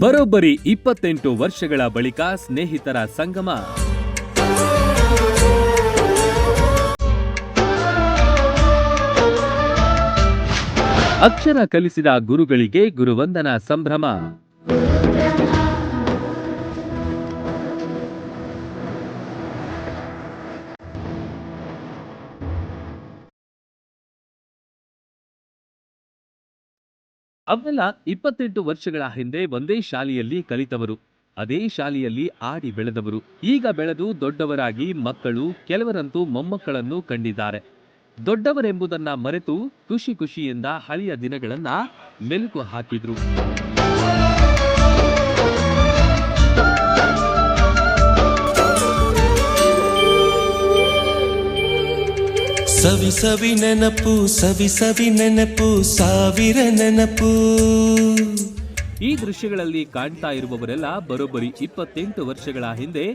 ಬರೋಬ್ಬರಿ ಇಪ್ಪತ್ತೆಂಟು ವರ್ಷಗಳ ಬಳಿಕ ಸ್ನೇಹಿತರ ಸಂಗಮ. ಅಕ್ಷರ ಕಲಿಸಿದ ಗುರುಗಳಿಗೆ ಗುರುವಂದನ ಸಂಭ್ರಮ. ಅವೆಲ್ಲ ಇಪ್ಪತ್ತೆಂಟು ವರ್ಷಗಳ ಹಿಂದೆ ಒಂದೇ ಶಾಲೆಯಲ್ಲಿ ಕಲಿತವರು. ಅದೇ ಶಾಲೆಯಲ್ಲಿ ಆಡಿ ಬೆಳೆದವರು. ಈಗ ಬೆಳೆದು ದೊಡ್ಡವರಾಗಿ ಮಕ್ಕಳು, ಕೆಲವರಂತೂ ಮೊಮ್ಮಕ್ಕಳನ್ನು ಕಂಡಿದ್ದಾರೆ. ದೊಡ್ಡವರೆಂಬುದನ್ನ ಮರೆತು ಖುಷಿ ಖುಷಿಯಿಂದ ಹಳೆಯ ದಿನಗಳನ್ನ ಮೆಲುಕು ಹಾಕಿದ್ರು. ಸವಿ ಸವಿ ನೆನಪು, ಸವಿ ಸವಿ ನೆನಪು, ಸಾವಿರ ನೆನಪು. ಈ ದೃಶ್ಯಗಳಲ್ಲಿ ಕಾಣ್ತಾ ಇರುವವರೆಲ್ಲ ಬರೋಬ್ಬರಿ ಇಪ್ಪತ್ತೆಂಟು ವರ್ಷಗಳ ಹಿಂದೆ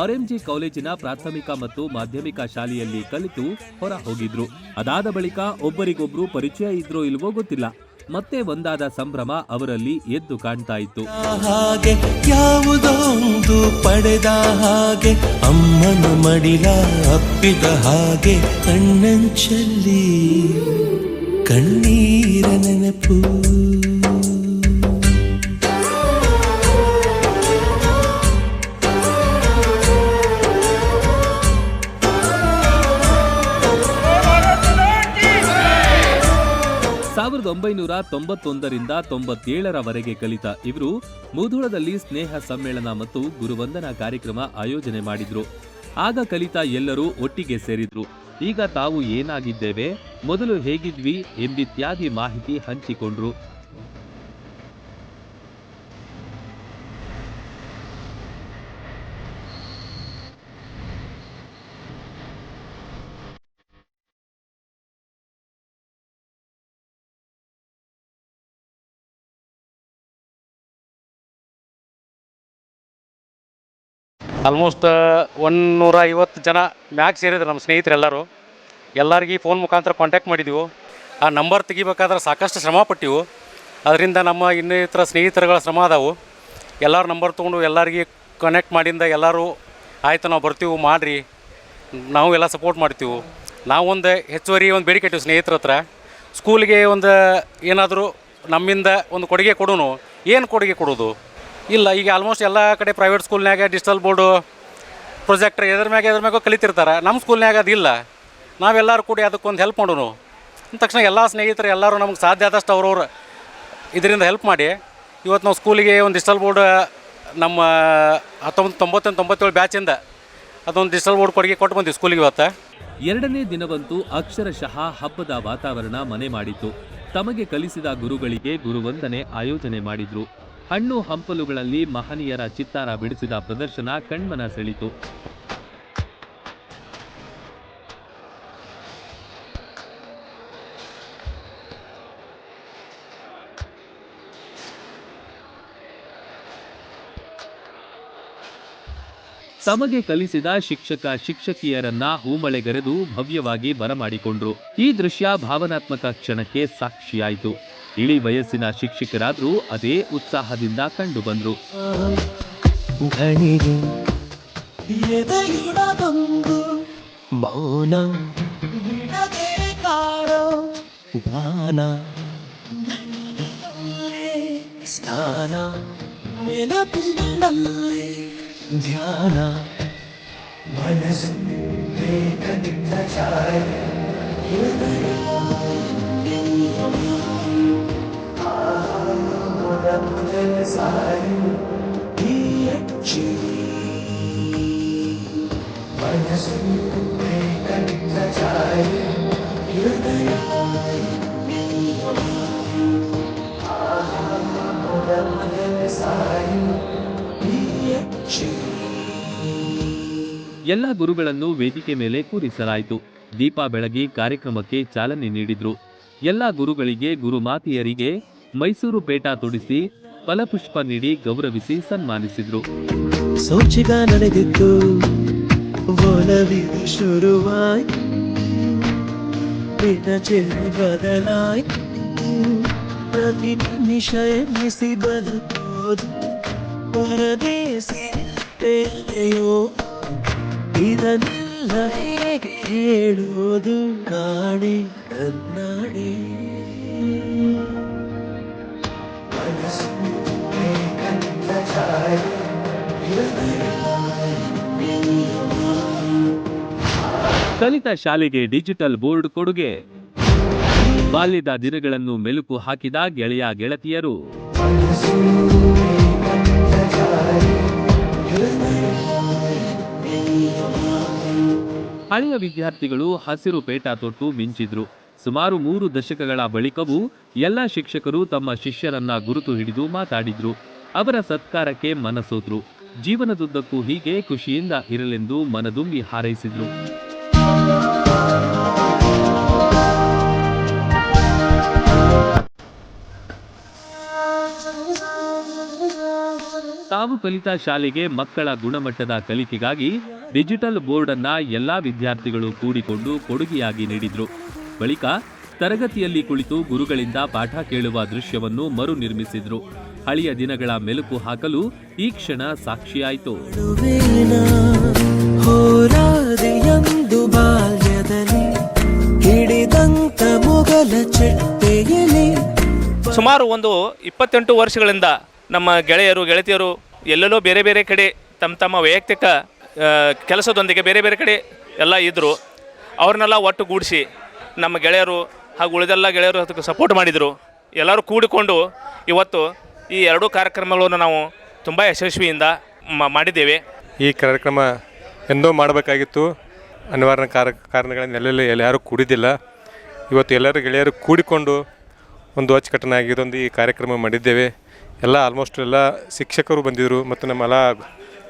ಆರ್ಎಂಜಿ ಕಾಲೇಜಿನ ಪ್ರಾಥಮಿಕ ಮತ್ತು ಮಾಧ್ಯಮಿಕ ಶಾಲೆಯಲ್ಲಿ ಕಲಿತು ಹೊರ ಹೋಗಿದ್ರು ಅದಾದ ಬಳಿಕ ಒಬ್ಬರಿಗೊಬ್ರು ಪರಿಚಯ ಇದ್ರೋ ಇಲ್ವೋ ಗೊತ್ತಿಲ್ಲ. ಮತ್ತೆ ಒಂದಾದ ಸಂಭ್ರಮ ಅವರಲ್ಲಿ ಎದ್ದು ಕಾಣ್ತಾ ಇತ್ತು. ಹಾಗೆ ಯಾವುದೊಂದು ಪಡೆದ ಹಾಗೆ ಅಮ್ಮನು ಮಡಿಲ ಅಪ್ಪಿದ ಹಾಗೆ ಕಣ್ಣಂಚಲ್ಲಿ ಕಣ್ಣೀರ ನೆನಪು. ಒಂಬೈನೂರ ತೊಂಬತ್ತೊಂದರಿಂದ ತೊಂಬತ್ತೇಳರವರೆಗೆ ಕಲಿತ ಇವರು ಮುಧೋಳದಲ್ಲಿ ಸ್ನೇಹ ಸಮ್ಮೇಳನ ಮತ್ತು ಗುರುವಂದನಾ ಕಾರ್ಯಕ್ರಮ ಆಯೋಜನೆ ಮಾಡಿದ್ರು ಆಗ ಕಲಿತ ಎಲ್ಲರೂ ಒಟ್ಟಿಗೆ ಸೇರಿದ್ರು ಈಗ ತಾವು ಏನಾಗಿದ್ದೇವೆ ಮೊದಲು ಹೇಗಿದ್ವಿ ಎಂಬಿತ್ಯಾದಿ ಮಾಹಿತಿ ಹಂಚಿಕೊಂಡ್ರು ಆಲ್ಮೋಸ್ಟ್ ಒನ್ನೂರ ಐವತ್ತು ಜನ ಮ್ಯಾಗ್ ಸೇರಿದ್ರು ನಮ್ಮ ಸ್ನೇಹಿತರೆಲ್ಲರೂ ಎಲ್ಲರಿಗೆ ಫೋನ್ ಮುಖಾಂತರ ಕಾಂಟ್ಯಾಕ್ಟ್ ಮಾಡಿದೆವು. ಆ ನಂಬರ್ ತೆಗಿಬೇಕಾದ್ರೆ ಸಾಕಷ್ಟು ಶ್ರಮ ಪಟ್ಟಿವು. ಅದರಿಂದ ನಮ್ಮ ಇನ್ನಿತರ ಸ್ನೇಹಿತರುಗಳ ಶ್ರಮ ಅದಾವು. ಎಲ್ಲರ ನಂಬರ್ ತೊಗೊಂಡು ಎಲ್ಲರಿಗೆ ಕನೆಕ್ಟ್ ಮಾಡಿಂದ ಎಲ್ಲರೂ, ಆಯಿತು ನಾವು ಬರ್ತೀವಿ, ಮಾಡಿರಿ. ನಾವು ಎಲ್ಲ ಸಪೋರ್ಟ್ ಮಾಡ್ತೀವಿ. ನಾವು ಒಂದು ಹೆಚ್ಚುವರಿ ಒಂದು ಬೇಡಿಕೆ ಇಟ್ಟಿವಿ ಸ್ನೇಹಿತರ ಹತ್ರ. ಸ್ಕೂಲಿಗೆ ಒಂದು ಏನಾದರೂ ನಮ್ಮಿಂದ ಒಂದು ಕೊಡುಗೆ ಕೊಡೋನು. ಏನು ಕೊಡುಗೆ ಕೊಡೋದು? ಇಲ್ಲ, ಈಗ ಆಲ್ಮೋಸ್ಟ್ ಎಲ್ಲ ಕಡೆ ಪ್ರೈವೇಟ್ ಸ್ಕೂಲ್ನ್ಯಾಗ ಡಿಜಿಟಲ್ ಬೋರ್ಡು ಪ್ರೊಜೆಕ್ಟ್ರ್ ಎದ್ರ ಮ್ಯಾಗ ಎದ್ರ ಮ್ಯಾಗೂ ಕಲಿತಿರ್ತಾರೆ. ನಮ್ಮ ಸ್ಕೂಲ್ನ್ಯಾಗ ಅದಿಲ್ಲ. ನಾವೆಲ್ಲರೂ ಕೂಡಿ ಅದಕ್ಕೊಂದು ಹೆಲ್ಪ್ ಮಾಡೋನು. ಅಂದ ತಕ್ಷಣ ಎಲ್ಲ ಸ್ನೇಹಿತರು ಎಲ್ಲರೂ ನಮ್ಗೆ ಸಾಧ್ಯ ಆದಷ್ಟು ಅವ್ರವ್ರು ಇದರಿಂದ ಹೆಲ್ಪ್ ಮಾಡಿ. ಇವತ್ತು ನಾವು ಸ್ಕೂಲಿಗೆ ಒಂದು ಡಿಜಿಟಲ್ ಬೋರ್ಡ್ ನಮ್ಮ ಹತ್ತೊಂಬತ್ತು ತೊಂಬತ್ತೊಂದು, ತೊಂಬತ್ತೇಳು ಬ್ಯಾಚಿಂದ ಅದೊಂದು ಡಿಜಿಟಲ್ ಬೋರ್ಡ್ ಕೊಡುಗೆ ಕೊಟ್ಟು ಬಂದ್ವಿ ಸ್ಕೂಲಿಗೆ ಇವತ್ತು. ಎರಡನೇ ದಿನವಂತೂ ಅಕ್ಷರಶಃ ಹಬ್ಬದ ವಾತಾವರಣ ಮನೆ ಮಾಡಿತ್ತು. ತಮಗೆ ಕಲಿಸಿದ ಗುರುಗಳಿಗೆ ಗುರುವಂದನೆ ಆಯೋಜನೆ ಮಾಡಿದ್ರು. ಹಣ್ಣು ಹಂಪಲುಗಳಲ್ಲಿ ಮಹನೀಯರ ಚಿತ್ತಾರ ಬಿಡಿಸಿದ ಪ್ರದರ್ಶನ ಕಣ್ಮನ ಸೆಳಿತು. ತಮಗೆ ಕಲಿಸಿದ ಶಿಕ್ಷಕ ಶಿಕ್ಷಕಿಯರನ್ನ ಹೂಮಳೆಗರೆದು ಭವ್ಯವಾಗಿ ಬರಮಾಡಿಕೊಂಡ್ರು. ಈ ದೃಶ್ಯ ಭಾವನಾತ್ಮಕ ಕ್ಷಣಕ್ಕೆ ಸಾಕ್ಷಿಯಾಯಿತು. ಇಳಿ ವಯಸ್ಸಿನ ಶಿಕ್ಷಕರಾದರೂ ಅದೇ ಉತ್ಸಾಹದಿಂದ ಕಂಡು ಬಂದರು ಮೌನ ಗಾನ ಸ್ನಾನ ಧ್ಯಾನ. ಮನಸ್ಸು ಬೇಕದಿಂದ ಛಾಯೆ. ಎಲ್ಲ ಗುರುಗಳನ್ನು ವೇದಿಕೆ ಮೇಲೆ ಕೂರಿಸಲಾಯಿತು. ದೀಪ ಬೆಳಗಿ ಕಾರ್ಯಕ್ರಮಕ್ಕೆ ಚಾಲನೆ ನೀಡಿದ್ರು. ಎಲ್ಲ ಗುರುಗಳಿಗೆ ಗುರುಮಾತೆಯರಿಗೆ ಮೈಸೂರು ಪೇಟ ತೊಡಿಸಿ ಫಲಪುಷ್ಪ ನೀಡಿ ಗೌರವಿಸಿ ಸನ್ಮಾನಿಸಿದ್ರು. ಸೋಚಿಗ ನಡೆದಿದ್ದು ಶುರುವಾಯ್. ಬದಲಾಯ್. ಪ್ರತಿ ನಿಮಿಷ ಎನ್ನಿಸಿ ಬದುಕೋದು ಪರದೇಶೆಯೋ ಇದನ್ನೆಲ್ಲ ಹೇಗೆ ಹೇಳೋದು ಕಾಣೆ ಕನ್ನಡಿ ಕಲಿತ ಶಾಲೆಗೆ ಡಿಜಿಟಲ್ ಬೋರ್ಡ್ ಕೊಡುಗೆ. ಬಾಲ್ಯದ ದಿನಗಳನ್ನು ಮೆಲುಕು ಹಾಕಿದ ಗೆಳೆಯ ಗೆಳತಿಯರು. ಹಳೆಯ ವಿದ್ಯಾರ್ಥಿಗಳು ಹಸಿರು ಪೇಟ ತೊಟ್ಟು ಮಿಂಚಿದ್ರು. ಸುಮಾರು ಮೂರು ದಶಕಗಳ ಬಳಿಕವೂ ಎಲ್ಲ ಶಿಕ್ಷಕರು ತಮ್ಮ ಶಿಷ್ಯರನ್ನ ಗುರುತು ಹಿಡಿದು ಮಾತಾಡಿದ್ರು. ಅವರ ಸತ್ಕಾರಕ್ಕೆ ಮನಸೋದ್ರು ಜೀವನದುದ್ದಕ್ಕೂ ಹೀಗೆ ಖುಷಿಯಿಂದ ಇರಲೆಂದು ಮನದುಂಬಿ ಹಾರೈಸಿದ್ರು. ತಾವು ಕಲಿತ ಶಾಲೆಗೆ ಮಕ್ಕಳ ಗುಣಮಟ್ಟದ ಕಲಿಕೆಗಾಗಿ ಡಿಜಿಟಲ್ ಬೋರ್ಡ್ ಅನ್ನ ಎಲ್ಲಾ ವಿದ್ಯಾರ್ಥಿಗಳು ಕೂಡಿಕೊಂಡು ಕೊಡುಗೆಯಾಗಿ ನೀಡಿದ್ರು. ಬಳಿಕ ತರಗತಿಯಲ್ಲಿ ಕುಳಿತು ಗುರುಗಳಿಂದ ಪಾಠ ಕೇಳುವ ದೃಶ್ಯವನ್ನು ಮರು ನಿರ್ಮಿಸಿದ್ರು ಹಳೆಯ ದಿನಗಳ ಮೆಲುಕು ಹಾಕಲು ಈ ಕ್ಷಣ ಸಾಕ್ಷಿಯಾಯಿತು. ಸುಮಾರು ಒಂದು ಇಪ್ಪತ್ತೆಂಟು ವರ್ಷಗಳಿಂದ ನಮ್ಮ ಗೆಳೆಯರು ಗೆಳತಿಯರು ಎಲ್ಲೆಲ್ಲೋ ಬೇರೆ ಬೇರೆ ಕಡೆ ತಮ್ಮ ತಮ್ಮ ವೈಯಕ್ತಿಕ ಕೆಲಸದೊಂದಿಗೆ ಬೇರೆ ಬೇರೆ ಕಡೆ ಎಲ್ಲ ಇದ್ದರು ಅವ್ರನ್ನೆಲ್ಲ ಒಟ್ಟುಗೂಡಿಸಿ ನಮ್ಮ ಗೆಳೆಯರು ಹಾಗೂ ಉಳಿದೆಲ್ಲ ಗೆಳೆಯರು ಅದಕ್ಕೆ ಸಪೋರ್ಟ್ ಮಾಡಿದರು. ಎಲ್ಲರೂ ಕೂಡಿಕೊಂಡು ಇವತ್ತು ಈ ಎರಡೂ ಕಾರ್ಯಕ್ರಮಗಳನ್ನು ನಾವು ತುಂಬ ಯಶಸ್ವಿಯಿಂದ ಮಾಡಿದ್ದೇವೆ. ಈ ಕಾರ್ಯಕ್ರಮ ಎಂದೋ ಮಾಡಬೇಕಾಗಿತ್ತು. ಅನಿವಾರ್ಯ ಕಾರ ಕಾರಣಗಳನ್ನು ಎಲ್ಲೆಲ್ಲಿ ಎಲ್ಲಿ ಯಾರೂ ಕೂಡಿದ್ದಿಲ್ಲ. ಇವತ್ತು ಎಲ್ಲರೂ ಗೆಳೆಯರು ಕೂಡಿಕೊಂಡು ಒಂದು ಅಚ್ಚುಕಟ್ಟನಾಗಿ ಇದೊಂದು ಈ ಕಾರ್ಯಕ್ರಮ ಮಾಡಿದ್ದೇವೆ. ಎಲ್ಲ ಆಲ್ಮೋಸ್ಟ್ ಎಲ್ಲ ಶಿಕ್ಷಕರು ಬಂದಿದ್ದರು ಮತ್ತು ನಮ್ಮೆಲ್ಲ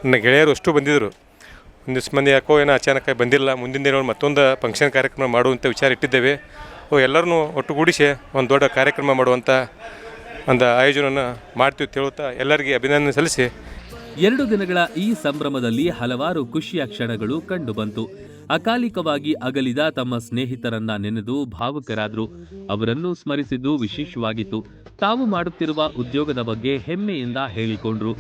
ನನ್ನ ಗೆಳೆಯರು ಅಷ್ಟು ಬಂದಿದ್ದರು ಒಂದಿಷ್ಟು ಮಂದಿ ಯಾಕೋ ಏನೋ ಅಚಾನಕ ಬಂದಿಲ್ಲ. ಮುಂದಿನ ದಿನ ಮತ್ತೊಂದು ಫಂಕ್ಷನ್ ಕಾರ್ಯಕ್ರಮ ಮಾಡುವಂಥ ವಿಚಾರ ಇಟ್ಟಿದ್ದೇವೆ. ಅವು ಎಲ್ಲರನ್ನೂ ಒಟ್ಟುಗೂಡಿಸಿ ಒಂದು ದೊಡ್ಡ ಕಾರ್ಯಕ್ರಮ ಮಾಡುವಂಥ ಒಂದು ಆಯೋಜನವನ್ನು ಮಾಡ್ತೀವಿ ತಿಳುತ್ತಾ ಎಲ್ಲರಿಗೆ ಅಭಿನಂದನೆ ಸಲ್ಲಿಸಿ. ಎರಡು ದಿನಗಳ ಈ ಸಂಭ್ರಮದಲ್ಲಿ ಹಲವಾರು ಖುಷಿಯ ಕ್ಷಣಗಳು ಕಂಡುಬಂತು. ಅಕಾಲಿಕವಾಗಿ ಅಗಲಿದ ತಮ್ಮ ಸ್ನೇಹಿತರನ್ನ ನೆನೆದು ಭಾವುಕರಾದರು. ಅವರನ್ನು ಸ್ಮರಿಸಿದ್ದು ವಿಶೇಷವಾಗಿತ್ತು. ತಾವು ಮಾಡುತ್ತಿರುವ ಉದ್ಯೋಗದ ಬಗ್ಗೆ ಹೆಮ್ಮೆಯಿಂದ ಹೇಳಿಕೊಂಡ್ರು.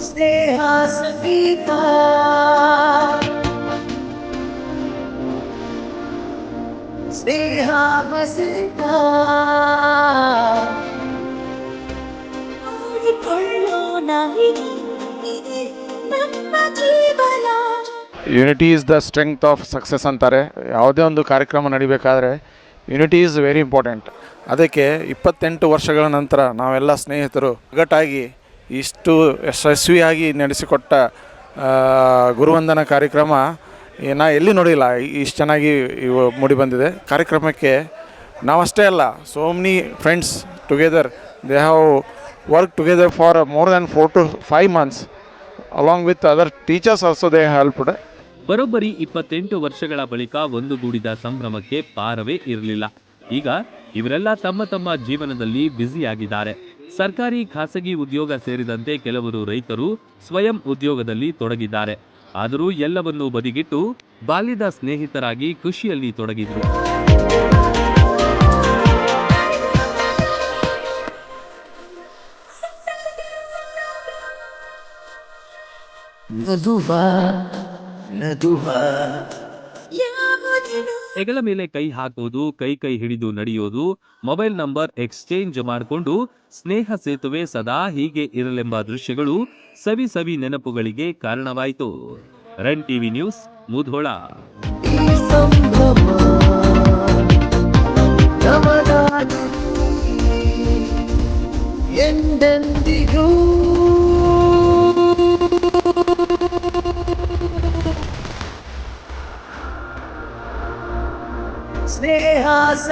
Sneha Savita Sneha Vasita unity is the strength of success ಅಂತಾರೆ. ಯಾವುದೇ ಒಂದು ಕಾರ್ಯಕ್ರಮ ನಡಿಬೇಕಾದ್ರೆ ಯುನಿಟಿ ಈಸ್ ವೆರಿ ಇಂಪಾರ್ಟೆಂಟ್ ಅದಕ್ಕೆ ಇಪ್ಪತ್ತೆಂಟು ವರ್ಷಗಳ ನಂತರ ನಾವೆಲ್ಲ ಸ್ನೇಹಿತರು ಒಗ್ಗಟ್ಟಾಗಿ ಇಷ್ಟು ಯಶಸ್ವಿಯಾಗಿ ನಡೆಸಿಕೊಟ್ಟ ಗುರುವಂದನ ಕಾರ್ಯಕ್ರಮ ನಾ ಎಲ್ಲಿ ನೋಡಿಲ್ಲ. ಇಷ್ಟು ಚೆನ್ನಾಗಿ ಇವು ಮೂಡಿಬಂದಿದೆ ಕಾರ್ಯಕ್ರಮಕ್ಕೆ ನಾವಷ್ಟೇ ಅಲ್ಲ so many friends together they have work together for more than four to five months along with other teachers also they helped. ಬರೋಬ್ಬರಿ ಇಪ್ಪತ್ತೆಂಟು ವರ್ಷಗಳ ಬಳಿಕ ಒಂದುಗೂಡಿದ ಸಂಭ್ರಮಕ್ಕೆ ಪಾರವೇ ಇರಲಿಲ್ಲ. ಈಗ ಇವರೆಲ್ಲ ತಮ್ಮ ತಮ್ಮ ಜೀವನದಲ್ಲಿ ಬ್ಯುಸಿಯಾಗಿದ್ದಾರೆ. ಸರ್ಕಾರಿ, ಖಾಸಗಿ ಉದ್ಯೋಗ ಸೇರಿದಂತೆ ಕೆಲವರು ರೈತರು ಸ್ವಯಂ ಉದ್ಯೋಗದಲ್ಲಿ ತೊಡಗಿದ್ದಾರೆ. ಆದರೂ ಎಲ್ಲವನ್ನೂ ಬದಿಗಿಟ್ಟು ಬಾಲ್ಯದ ಸ್ನೇಹಿತರಾಗಿ ಖುಷಿಯಲ್ಲಿ ತೊಡಗಿದ್ರು. ಹೆಗಲ ಮೇಲೆ ಕೈ ಹಾಕೋದು ಕೈ ಕೈ ಹಿಡಿದು ನಡೆಯೋದು ಮೊಬೈಲ್ ನಂಬರ್ ಎಕ್ಸ್ಚೇಂಜ್ ಮಾಡಿಕೊಂಡು ಸ್ನೇಹ ಸೇತುವೆ ಸದಾ ಹೀಗೆ ಇರಲೆಂಬ ದೃಶ್ಯಗಳು ಸವಿ ಸವಿ ನೆನಪುಗಳಿಗೆ ಕಾರಣವಾಯಿತು. Run TV news Mudhol. ಈ